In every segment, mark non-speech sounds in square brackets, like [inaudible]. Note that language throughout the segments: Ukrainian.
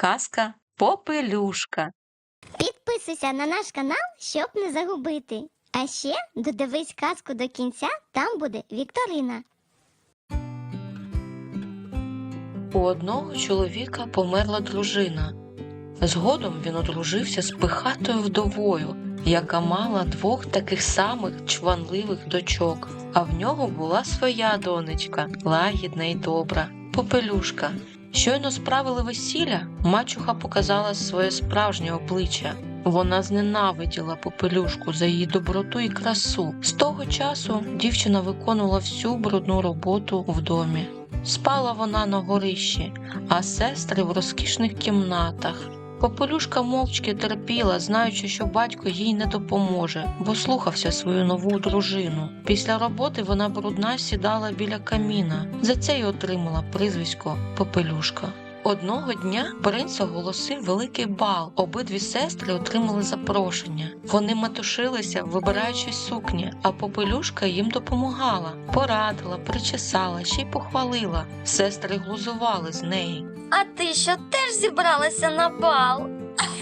Казка Попелюшка. Підписуйся на наш канал, щоб не загубити. А ще додивись казку до кінця, там буде Вікторина. У одного чоловіка померла дружина. Згодом він одружився з пихатою вдовою, яка мала двох таких самих чванливих дочок. А в нього була своя донечка, лагідна і добра, попелюшка. Щойно справили весілля, мачуха показала своє справжнє обличчя. Вона зненавиділа попелюшку за її доброту і красу. З того часу дівчина виконувала всю брудну роботу в домі. Спала вона на горищі, а сестри в розкішних кімнатах. Попелюшка мовчки терпіла, знаючи, що батько їй не допоможе, бо слухався свою нову дружину. Після роботи вона брудна сідала біля каміна. За це й отримала прізвисько Попелюшка. Одного дня принц оголосив великий бал. Обидві сестри отримали запрошення. Вони метушилися, вибираючи сукні, а попелюшка їм допомагала, порадила, причесала, ще й похвалила. Сестри глузували з неї. А ти що теж зібралася на бал?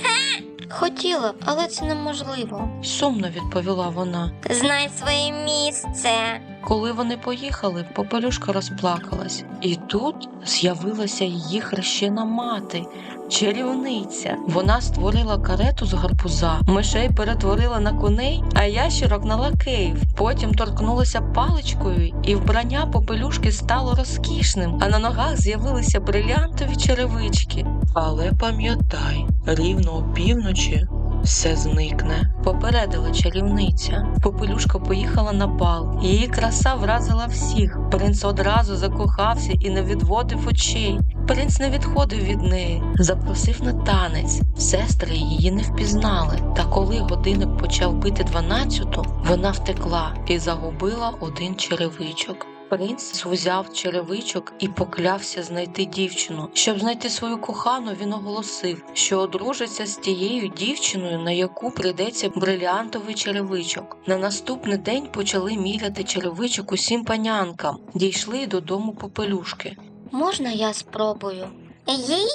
[laughs] Хотіла, б, але це неможливо. Сумно відповіла вона. Знай своє місце. Коли вони поїхали, попелюшка розплакалась, і тут з'явилася її хрещена мати, чарівниця. Вона створила карету з гарбуза, мишей перетворила на коней, а ящерок на лакеїв. Потім торкнулася паличкою, і вбрання попелюшки стало розкішним, а на ногах з'явилися брилянтові черевички. Але пам'ятай, рівно опівночі все зникне, попередила чарівниця. Попелюшка поїхала на бал. Її краса вразила всіх. Принц одразу закохався і не відводив очей. Принц не відходив від неї, запросив на танець. Сестри її не впізнали. Та коли годинник почав бити дванадцяту, вона втекла і загубила один черевичок. Принц узяв черевичок і поклявся знайти дівчину. Щоб знайти свою кохану, він оголосив, що одружиться з тією дівчиною, на яку прийдеться бриліантовий черевичок. На наступний день почали міряти черевичок усім панянкам, дійшли додому попелюшки. Можна я спробую? Їй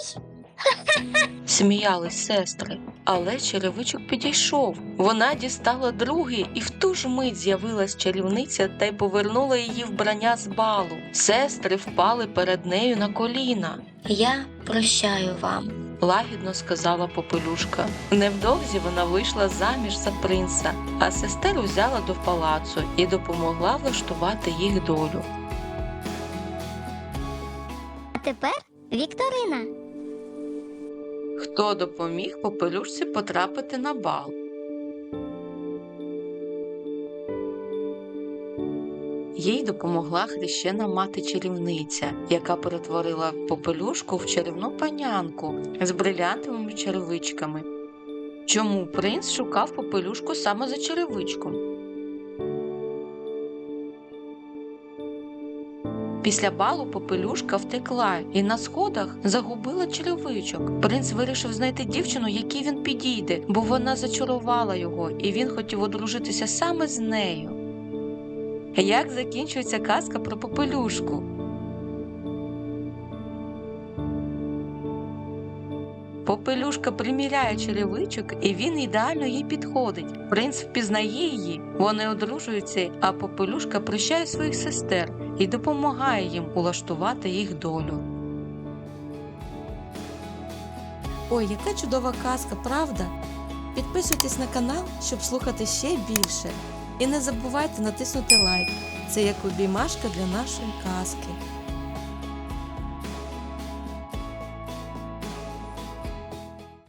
Сміялись сестри, але черевичок підійшов. Вона дістала другий, і в ту ж мить з'явилась чарівниця та й повернула її вбрання з балу. Сестри впали перед нею на коліна. Я прощаю вам. лагідно сказала попелюшка. Невдовзі вона вийшла заміж за принца, а сестер узяла до палацу і допомогла влаштувати їх долю. а тепер Вікторина. Хто допоміг попелюшці потрапити на бал? Їй допомогла хрещена мати чарівниця, яка перетворила попелюшку в чарівну панянку з брилянтовими черевичками. Чому принц шукав попелюшку саме за черевичком? Після балу попелюшка втекла і на сходах загубила черевичок. Принц вирішив знайти дівчину, якій він підійде, бо вона зачарувала його, і він хотів одружитися саме з нею. Як закінчується казка про попелюшку? Попелюшка приміряє черевичок, і він ідеально їй підходить. Принц впізнає її, вони одружуються, а попелюшка прощає своїх сестер і допомагає їм улаштувати їх долю. Ой, яка чудова казка, правда? Підписуйтесь на канал, щоб слухати ще більше. І не забувайте натиснути лайк. Це як обіймашка для нашої казки.